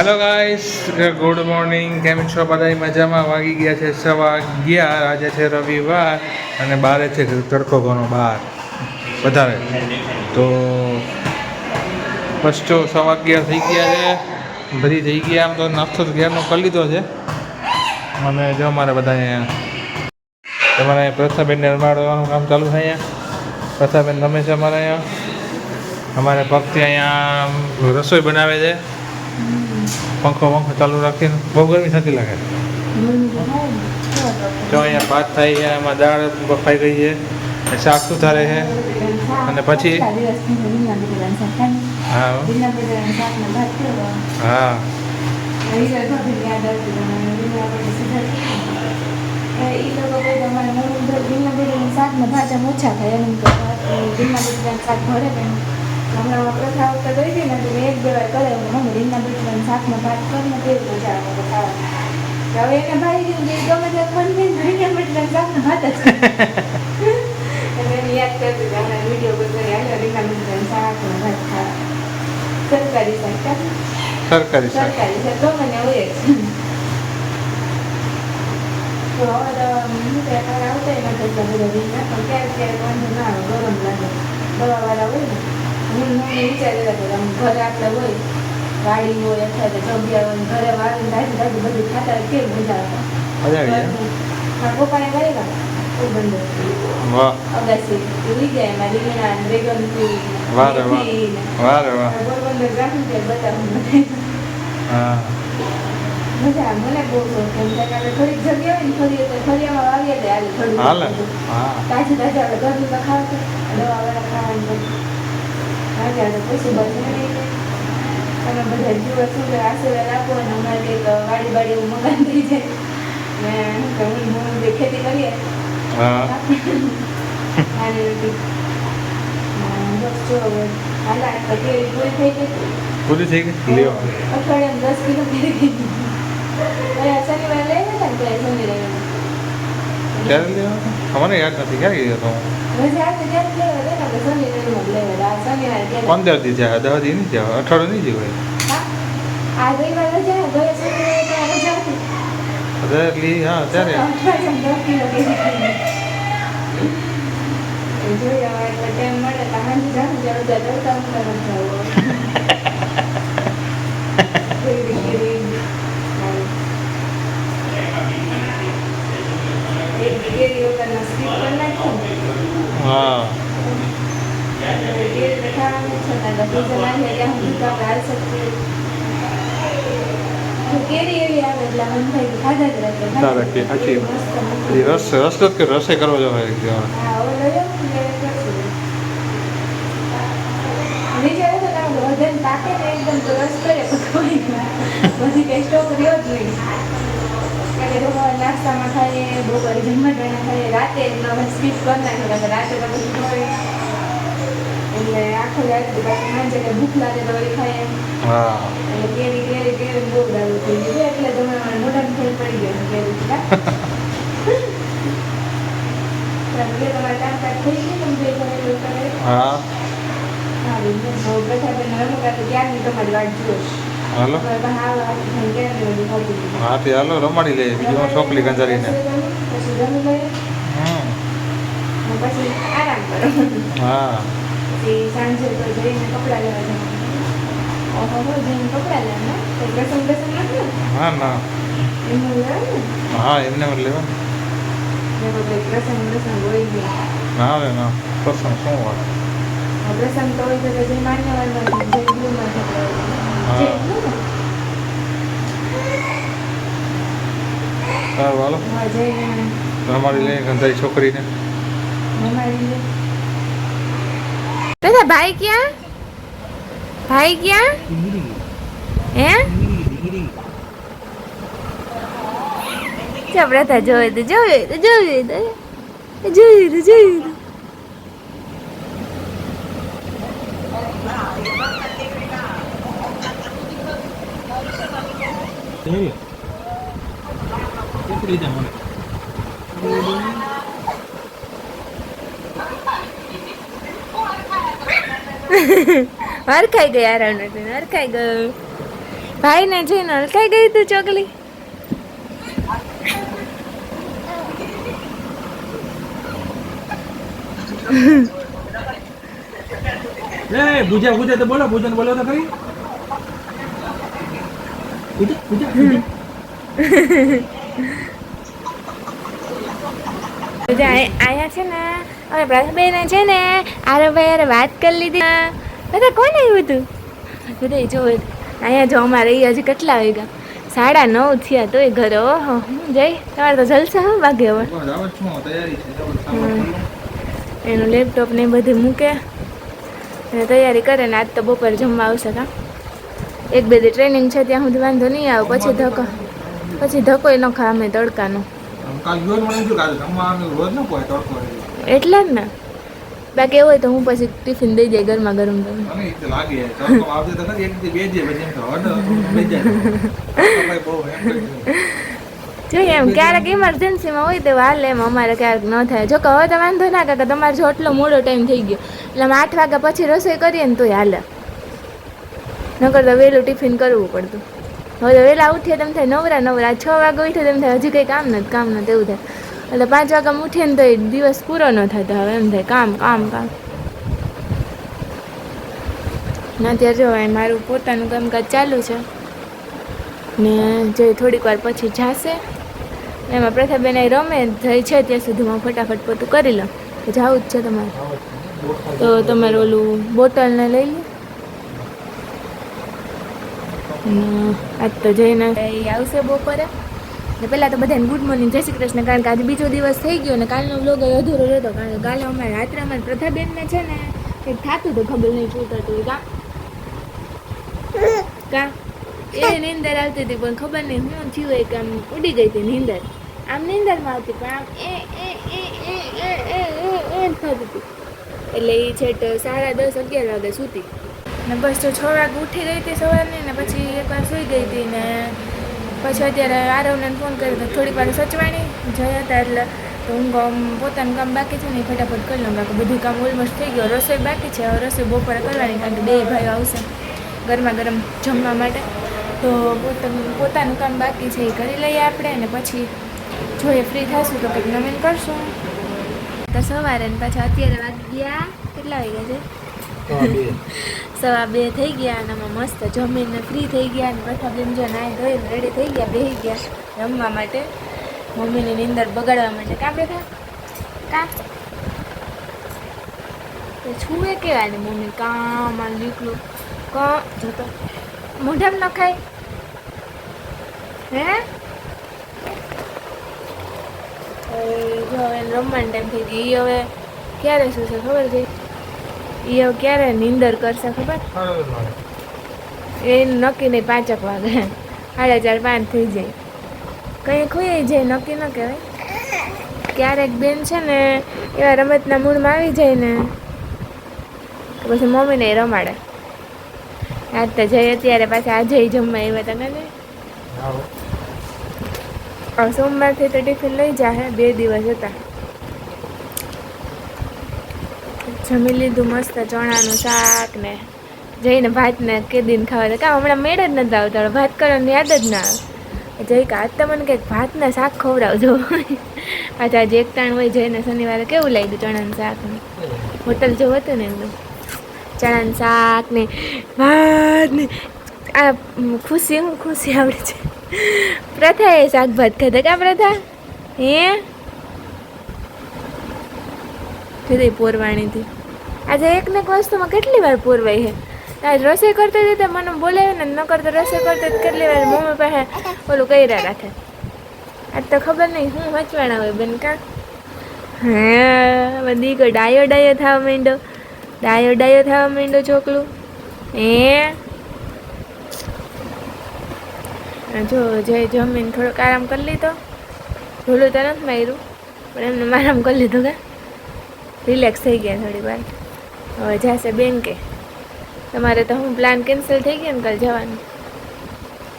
Hello guys good morning કેમ છો? બધા મજામાં? વાગી ગયા છે સવા અગિયાર. આજે છે રવિવાર અને બારે છે તડકો ઘણો બહાર વધારે. તો બસ જો સવા અગિયાર થઈ ગયા છે. બધી થઈ ગયા. આમ તો નાસ્તો ઘેરનો કરી લીધો છે. અને જો અમારે બધા અહીંયા. તમારે પ્રથાબેનને રમાડવાનું કામ ચાલુ થાય અહીંયા. પ્રથાબેન રમે છે અમારે અહીંયા. અમારે ભક્તિ અહીંયા રસોઈ બનાવે છે. પંખો પંખો ચાલુ રાખીને બહુ ગરમી થતી લાગે. જો અહીંયા ભાત થાય છે એમાં દાળ બફાઈ ગઈ છે અને શાક સુધારે છે, અને પછી હા. હા. ભાજા ઓછા થાય એમ તો રીંગણા બટેટાનું શાક ભરે હમણાં પ્રથા વખતે ગઈ હતી ને તો મેં એક વાર કરે મમ્મી રીંગણા બટેટાનું શાકમાં ભાત કરીને તે મજા આવે હવે એને ભાઈ ગયું કે ગમે તે પણ રીંગણા બટેટાનું શાકનું ભાત જ એટલે એને યાદ કરતી હતી હમણાં વીડિયો બધા આવ્યો રીંગણા બટેટાનું શાક ને ભાત ખાવા. સરકારી શાક? સરકારી શાક. સરકારી શાક ગમે ને હોય જ. તો હવે તો હું પેપર આવતા એના કરતા બધા રીંગણા પણ ક્યારેક ક્યારેક વાંધો ના આવે ગરમ લાગે. દવાવાળા હોય ને. હું હું વિચારી હતી આમ ઘરે આપણે હોય વાડી હોય અથવા તો જગ્યા હોય ઘરે વાળીને તાજી તાજી બધું ખાતા હોય મજા આવે? મારા એ કેમ કે હાલે થોડું. હા. તાજી તાજી આપણે ઘરનું તો ખાવા દવાવાળા ખાવાનું. બધું આજે પછી તમે બધા શું કે આશીર્વાદ આપો અને અમારે કંઈક વાડી બાડી એવું મકાન થઈ જાય. ને હું હું જે ખેતી કરીએ. બસ જો હાલા તો પૂરી થઈ ગઈ. પૂરી થઈ ગઈ? લ્યો. અઠવાડિયામાં દસ કિલો કેરી ગઈ. શનિવારે લઈ ને ત્યારે શનિ રવિ ક્યારે લેવા યાદ નથી. ક્યારે ગયો તો હતી? પંદર દી થયા દસ દી નહીં થયા અઠવાડિયું નહીં જીવાય હા? આ રવિવાર રજા ગયા શનિવારે ત્યાં રજા હતી અત્યારે. લી હા ત્યારે અઠવાડિયામાં દસ કિલો કેરી થઈ ગઈ એ જોઈએ એટલે ટાઈમ મળે. તો સાંજે જાઉં ત્યારે રજા દોડતા ઊંઘતા નથી જવું કેરી કેરી એક કેરી વગરના સ્કીપ કરી નાખું હા કેરી ખાવાનું છે ને એટલે ભૂજન આવીએ ત્યાં સુધી તો આપણે હાલ શકીએ કેરી એવી આવે એટલે મન થાય કે ખાધા જ રાખે ના રાખીએ, સાચી વાત. મસ્ત મસ્ત. એ રસ રસ તો કે રસે કરવો જોઈએ હા, હવે લઈ આવું ને એટલે કરશું. વિચાર હતો કે આપણે વધારે પાકે ને એકદમ તો રસ કરે પણ કોઈ ના. બધી કઈ સ્ટોક રહ્યો જ નહીં કારણ કે સવારે નાસ્તામાં ખાઈએ બપોરે જમવા ખાઈએ રાતે રાતે એટલે આખો રાત પાછી સાંજે કે ભૂખ લાગે તો વળી એમ. હા. એટલે કેરી કેરી કેરી બહુ દારૂ થઈ ગયું એટલે તમે મને મોઢામાં ફેર પડી ગયો કેરી? રમાડી લે બીજું છોકરી ગંજારીને. પછી આરામ કરો. હા. પછી સાંજે તો જઈને કપડાં લેવા જવાનું. ઓહો હો જઈને કપડાં લેવાના? તો પ્રસંગ પ્રસંગ નથી હા ના. એમને લેવાનું હા એમને એમ લેવા. ને બધે પ્રસંગ પ્રસંગ હોય નહીં. ના રે ના. પ્રસંગ શું હોય? પ્રસંગ તો હોય તો જે માન્યવરમાં જે બ્લુમાં કપડાં હોય જે હા. બ્લુ ને? સારું હાલો. હા જઈને. ગંધારી છોકરીને. દાદા, ભાઈ ક્યાં? ભાઈ ક્યાં? હે? ચપડા પ્રથા જોવે તો જોવે તો જોવે તો જોયું તો જોયું તો હરખાઈ ગઈ આરામ નથી હરખાઈ ગયો. ભાઈને જોઈને હલકાઈ ગઈ તું ચોકલી લે ભૂજા ભૂજા તો બોલો ભૂજન બોલો તો ભૂજા. ભૂજા. આયા છે ને? હવે પ્રથાબેને છે ને આરવભાઈ ભાઈ હારે વાત કરી લીધી. બધા કોણ આવ્યું હતું? બધા જો અહીંયા જો અમારે એ હજી કેટલા વાગ્યા? સાડા નવ થયા તોય ઘરે ઓહો હું જઈ? તમારે તો જલસા હા વાગે હવે. આવે. એનું લેપટોપ ને બધું મૂકે. અને તૈયારી કરે ને આજ તો બપોર જમવા આવશે કા? એક બે દી ટ્રેનિંગ છે ત્યાં સુધી વાંધો નહીં આવે. પછી ધક્કો પછી ધક્કો ન ખા અમે તડકાનો. કાલ ગયો મને એમ થયું જમવા આવે રોજ ન કોઈ તડકો. એટલે જ ને. બાકી એવું હોય તો હું પછી ટિફિન દઈ જાય ગરમા ગરમ જોઈએ એમ ક્યારેક ઇમરજન્સીમાં હોય તો હાલે એમ અમારે ક્યારેક ન થાય. જો કે હવે તો વાંધો ના કાકા તમારે જો એટલો મોડો ટાઈમ થઈ ગયો. એટલે અમે આઠ વાગ્યા પછી રસોઈ કરીએ ને તોય હાલે. નકર તો વહેલું ટિફિન કરવું પડતું. હવે તો વહેલા ઉઠીએ તેમ થાય નવરા નવરા છ વાગે ઉઠીએ તેમ થાય હજી કંઈ કામ નથી કામ નથી એવું થાય. એટલે પાંચ વાગ્યામાં ઉઠીએ ને તો દિવસ પૂરો ન થતો હવે એમ થાય, કામ કામ કામ. ના ત્યાં જો મારું પોતાનું કામકાજ ચાલુ છે. ને જો થોડીક વાર પછી જાશે. એમાં પ્રથાબેન રમે થઈ છે ત્યાં સુધીમાં ફટાફટ પોતું કરી લો. તો જવું જ છે તમારે. તો તમારે ઓલું બોટલને લઈ લો. આજ તો જઈને આવશે બપોરે. ને પહેલાં તો બધાને ગુડ મોર્નિંગ જય શ્રી કૃષ્ણ. કારણ કે આજે બીજો દિવસ થઈ ગયો ને કાલનો વ્લોગ અધૂરો હતો કારણ કે કાલે અમારે રાત્રે અમારી પ્રથાબેનને છે ને કંઈક થતું હતું ખબર નહીં શું થતું કા? કા? એ નિંદર આવતી હતી, પણ ખબર નહીં હું થયું એક આમ ઉડી ગઈ હતી નિંદર. આમ નિંદરમાં આવતી, પણ આમ એ એ એ એ એ એ એ એ થતી હતી. એટલે એ છેટ સાડા દસ, અગિયાર વાગે સૂતી. ને બસ જો છ વાગે ઉઠી ગઈ હતી સવારની ને પછી એકવાર સૂઈ ગઈ હતી ને પછી અત્યારે આરવને ફોન કર્યો તો થોડીક વાર સચવાણી જયા હતા એટલે તો હું કામ પોતાનું કામ બાકી છે ને ફટાફટ કરી લઉં. બાકી બધું કામ ઓલમોસ્ટ થઈ ગયું. રસોઈ બાકી છે. હવે રસોઈ બપોરે કરવાની કારણ કે બે ભાઈઓ આવશે ગરમા ગરમ જમવા માટે. તો પોતાનું પોતાનું કામ બાકી છે એ કરી લઈએ આપણે અને પછી જોઈએ ફ્રી થશું તો કંઈક નવીન કરશું. તો સવારે ને પાછા અત્યારે વાગ્યા કેટલા વાગ્યા છે? સવા બે. થઈ ગયા અને આમાં મસ્ત જમીને ફ્રી થઈ ગયા અને બધા બેન જો નાઈ ધોઈને રેડી થઈ ગયા બેસી ગયા રમવા માટે. મમ્મીની નીંદર બગાડવા માટે. કા બેઠા કા? તો છુએ કેવા ને મમ્મી કામ આ લીકલું ક? જતો. મોઢામાં ન ખાય? હે? જો હવે રમવાનો ટાઈમ થઈ ગઈ હવે ક્યારે શું છે ખબર છે? હવે ક્યારે નીંદર કરશે ખબર? એ નક્કી નહીં પાંચક વાગે. સાડા ચાર પાંચ થઈ જાય. કંઈ ખોઈ જાય નક્કી ન કહેવાય. ક્યારેક બેન છે ને એવા રમતના મૂડમાં આવી જાય ને પછી મમ્મીને રમાડે. આજ તો જઈ અત્યારે પાછા આજે જમવા આવ્યા હતા ને સોમવારથી તો ટિફિન લઈ જાહે બે દિવસ હતા. જમી લીધું મસ્ત ચણાનું શાક ને જઈને ભાતને કે દિન ખાવા કાં હમણાં મેળ જ નથી આવતા. ભાત કરવાની યાદ જ ના આવે. જઈ કે, આજ તો મને કંઈક ભાતને શાક ખવડાવજો. પાછા આજે એકટાણ હોય જઈને શનિવારે કેવું લાગ્યું ચણાનું શાક ને? હોટલ જેવું હતું ને એમનું ચણાનું શાક ને ભાત ને આ ખુશી, હું ખુશી આવડે છે. પ્રથા એ શાક ભાત ખાધા કા પ્રથા? હે? જુદી પોરવાણીથી. આજે એક ને એક વસ્તુમાં કેટલી વાર પૂરવાય છે? આજ રસોઈ કરતી હતી તો મને બોલાવે ને ન કરતો રસોઈ કરતી કેટલી વાર મમ્મી પાસે ઓલું કર્યા રાખે. આજ તો ખબર નહીં હું વચવાણા હોય બેન કાં? હા બધી કોઈ ડાયો ડાયો થવા માંડો ડાયો ડાયો થવા માંડ્યો છોકલું હે? જો જય જમીને થોડોક આરામ કરી લીધો. ભૂલું તરત માર્યું. પણ એમને આરામ કરી લીધું કે? રિલેક્સ થઈ ગયા થોડી વાર. હવે જશે બેંકે. તમારે તો હું પ્લાન કેન્સલ થઈ ગયો કાલ જવાનું.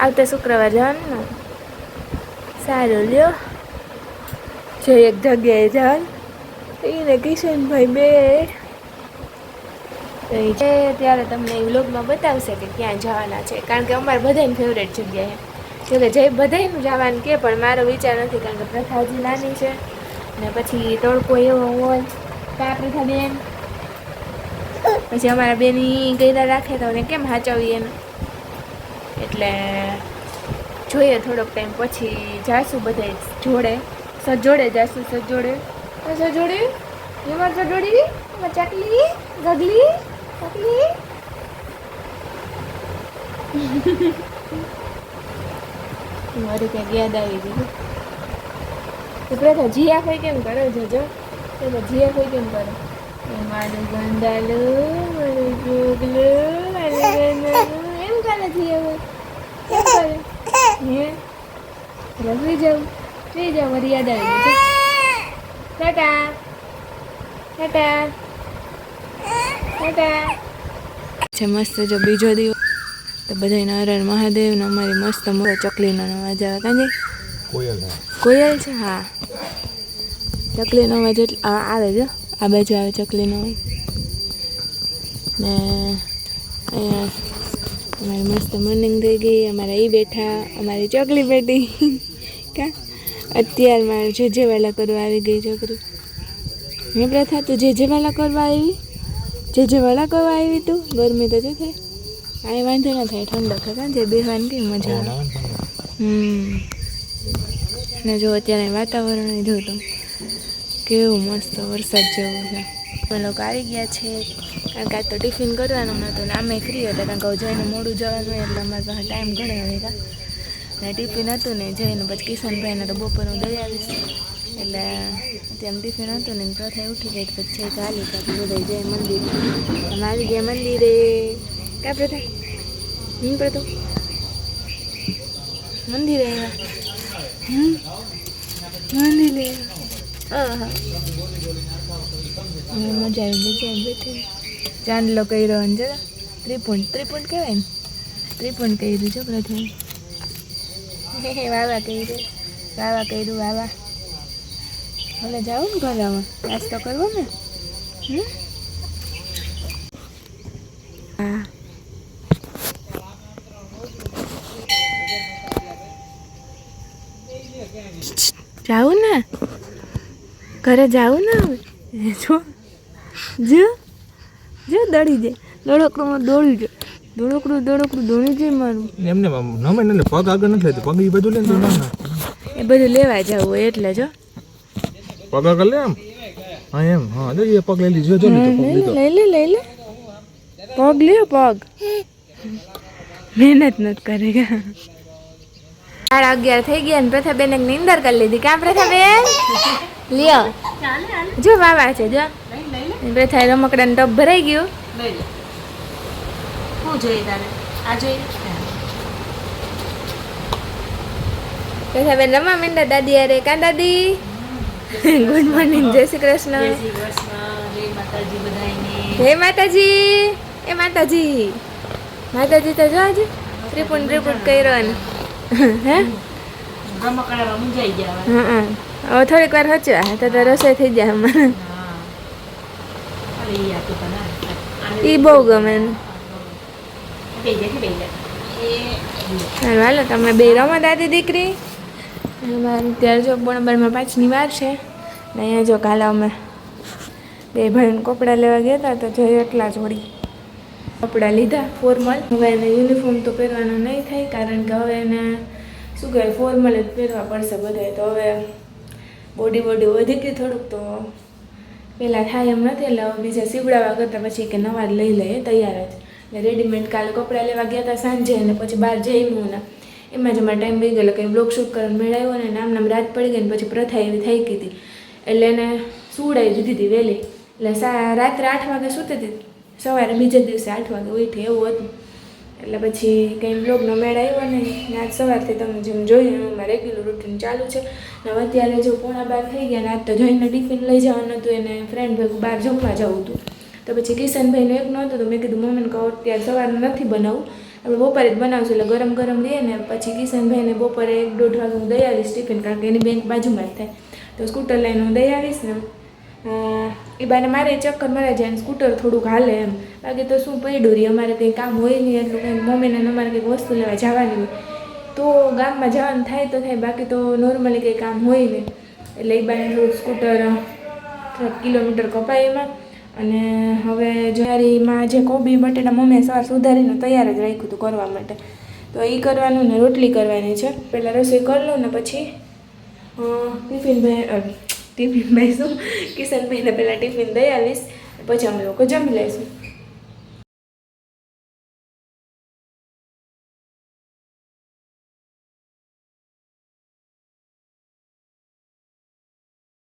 આવતા શુક્રવાર જવાનું ને સારું લ્યો. જે એક જગ્યાએ જવાનું એને કિશનભાઈ બે. છે, ત્યારે તમને વ્લોગમાં બતાવશે કે ક્યાં જવાના છે. કારણ કે અમારે બધાની ફેવરેટ જગ્યા છે. જો કે જય બધાનું જવાનું કે, પણ મારો વિચાર નથી, કારણ કે પ્રથાજી નાની છે. ને પછી તડકો એવો હોય. કાં પ્રથા બેન પછી અમારા બેની ગયેલા રાખે તો એને કેમ હાચવીએ એને? એટલે જોઈએ થોડોક ટાઈમ પછી જાશું બધા જોડે. સજોડે જાશું, સજોડે. સજોડે? એમાં સજોડી? એમાં ચકલી? ગગલી? ચકલી? મારી કંઈક યાદ આવી ગયું તો પ્રથા જીયા હોય કેમ કરો, જજો? એમાં જીયા હોય કેમ કરો? મારું ગંડાલું મારું જોગલું મારું ગંદાલું એમ કરે હે? રસોઈ જાઉં. સુઈ જાઉં મારી યાદ આવી ગઈ. ટાટા. ટાટા. ટાટા. છે મસ્ત જો બીજો દિવસ. તો બધા નારાયણ મહાદેવ ને અમારી મસ્ત મોટો ચકલીનો અવાજ આવે. કાંજે? કોયલ કોયલ છે? હા. ચકલીનો અવાજ એટલે આવે જો આ બાજુ આવે ચકલીનો ને. અહીંયા અમારી મસ્ત મોર્નિંગ થઈ ગઈ અમારા એ બેઠા અમારી ચકલી બેઠી. કા? અત્યારમાં જે જે વાલા કરવા આવી ગઈ છોકરી મેં પ્રથા તું જે જે વાલા કરવા આવી? જે જે વાલા કરવા આવી તું? ગરમી તો જો થાય. આ વાંધો ના થાય ઠંડક થાય કાં? જે બેહવાની કઈ મજા આવે. હમ. ને જો અત્યારે વાતાવરણ લીધું તો કેવું મસ્ત વરસાદ જેવું છે. અમે લોકો આવી ગયા છે. કારણ કે આજ તો ટિફિન કરવાનું નહોતું ને અમે ફ્રી હતા, કારણ કે જઈને મોડું જવાનું હોય એટલે અમારી પાસે ટાઈમ ઘણા હતા ને ટિફિન હતું ને જઈને પછી કિશનભાઈને તો બપોરનું દઈ આવીશ. એટલે ત્યાં ટિફિન હતું ને પ્રથા ઉઠી ગઈ પછી છે ચાલી કાપી બધા જય મંદિર. અમે આવી ગયા મંદિરે. કા પ્રથા? હમ પ્રથા? મંદિરે આવ્યા? મંદિરે આવ્યા. મજા આવી ગઈ બેઠી ચાંદલો કર્યો અને જરા ત્રિપુંડ ત્રિપુંડ કહેવાય ને ત્રિપુંડ કર્યું છો પ્રથમ વાવા કર્યું વાવા કર્યું વાવા હવે જાઉં ને ઘરમાં નાસ્તો કરવો ને હમ હા જાવું ને ઘરે જાવું ને હવે જો જો જો દોડી જાય. દોડકડું દોડી જાય. દોડકડું દોડકડું દોડી જાય મારું. એમને નમે ને પગ આગળ નથી લેતો. પગ એ બધું લે ને એ બધું લેવા જવું હોય એટલે જો. પગ આગળ લે આમ? હા એમ. હા જો એ પગ લઈ લીધો. જો લઈ લે લઈ લે પગ લ્યો પગ. મહેનત નથી કરે સાડા અગિયાર થઈ ગયા ને પ્રથાબેન નિંદર કરી લીધી. કાં પ્રથાબેન? લ્યો. જો વાવા છે જો. બે થાય રમકડા ટબ ભરાઈ ગયું. શું જોઈએ તારે? આ જોઈએ. પ્રથાબેન રમવા માંડ્યા દાદી અરે કાં દાદી? ગુડ મોર્નિંગ જય શ્રી કૃષ્ણ. શ્રી કૃષ્ણ. જય માતાજી બધાને હે માતાજી. એ માતાજી. માતાજી તો જો આજે ત્રિપુંડ ત્રિપુંડ કર્યો ને. હે? રમકડા મૂંઝાઈ ગયા. હા હવે થોડીક વાર હચવા તો રસોઈ થઈ જાય આને એ બહુ ગમે. એ હાલો તમે બે રમો દાદી દીકરી. ત્યારે જો બોણબરમાં પાંચની વાર છે, ને અહીંયા જો કાલે અમે બે ભાઈને કપડાં લેવા ગયા હતા, તો જોઈએ એટલા જ વળી કપડાં લીધા ફોર્મલ. હવે એને યુનિફોર્મ તો પહેરવાનો નહીં થાય, કારણ કે હવે એને શું કહેવાય, ફોર્મલ જ પહેરવા પડશે બધાય તો હવે બોડી બોડી વધી ગઈ થોડુંક તો પહેલાં થાય એમ નથી, એટલે બીજા સીવડાવવા કરતાં પછી કે નવા લઈ લઈએ, તૈયાર જ. એટલે રેડીમેડ કાલે કપડાં લેવા ગયા હતા સાંજે અને પછી બહાર જઈમું ને એમાં જ અમારો ટાઈમ થઈ ગયો કંઈ બ્લોગ શૂટ કરવાનો મેળવ્યો ને નામ નામ રાત પડી ગઈ ને પછી પ્રથા એવી થઈ ગઈ હતી. એટલે એને સુવડાવી દીધી હતી વહેલી. એટલે સા રાત્રે આઠ વાગે સૂતી હતી. સવારે બીજે દિવસે આઠ વાગે ઉઠી, એવું હતું. એટલે પછી કંઈ બ્લોગનો મેળ આવ્યો ને આજ સવારથી તમે જેમ જોયું એમાં રેગ્યુલર રૂટીન ચાલુ છે. ને અત્યારે જો પોણા બાર થઈ ગયા ને આજ તો જઈને ટિફિન લઈ જવાનું હતું એને ફ્રેન્ડ ભેગું બહાર જમવા જવું હતું. તો પછી કિશનભાઈનું એક નહોતું તો મેં કીધું, મમ્મીને કહો અત્યારે સવારનું નથી બનાવું. આપણે બપોરે જ બનાવશું એટલે ગરમ ગરમ લઈએ ને પછી કિશનભાઈને બપોરે એક દોઢ વાગે હું દઈ આવીશ ટિફિન કારણ કે એની બેંક બાજુમાં જ થાય. તો સ્કૂટર લઈને હું દઈ આવીશ ને એ બાને મારે ચક્કર મારે જાય સ્કૂટર થોડુંક હાલે એમ. બાકી તો શું પડ્યું રહી અમારે કંઈ કામ હોય નહીં, એટલું કંઈ મમ્મીને અમારે કંઈક વસ્તુ લેવા જવાની હોય. તો ગામમાં જવાનું થાય તો થાય, બાકી તો નોર્મલી કંઈ કામ હોય નહીં. એટલે એ બાને થોડુંક સ્કૂટર કિલોમીટર કપાય એમાં. અને હવે જ્યારેમાં જે કોબી, બટેટા મમ્મીએ સવાર સુધારીને તૈયાર જ રાખ્યું હતું કરવા માટે. તો એ કરવાનું ને રોટલી કરવાની છે. પહેલાં રસોઈ કરી લઉં ને પછી ટિફિન ટિફિનભાઈ અ, ટિફિનભાઈ શું કિશનભાઈને પહેલાં ટિફિન દઈ આવીશ પછી અમે લોકો જમી લઈશું.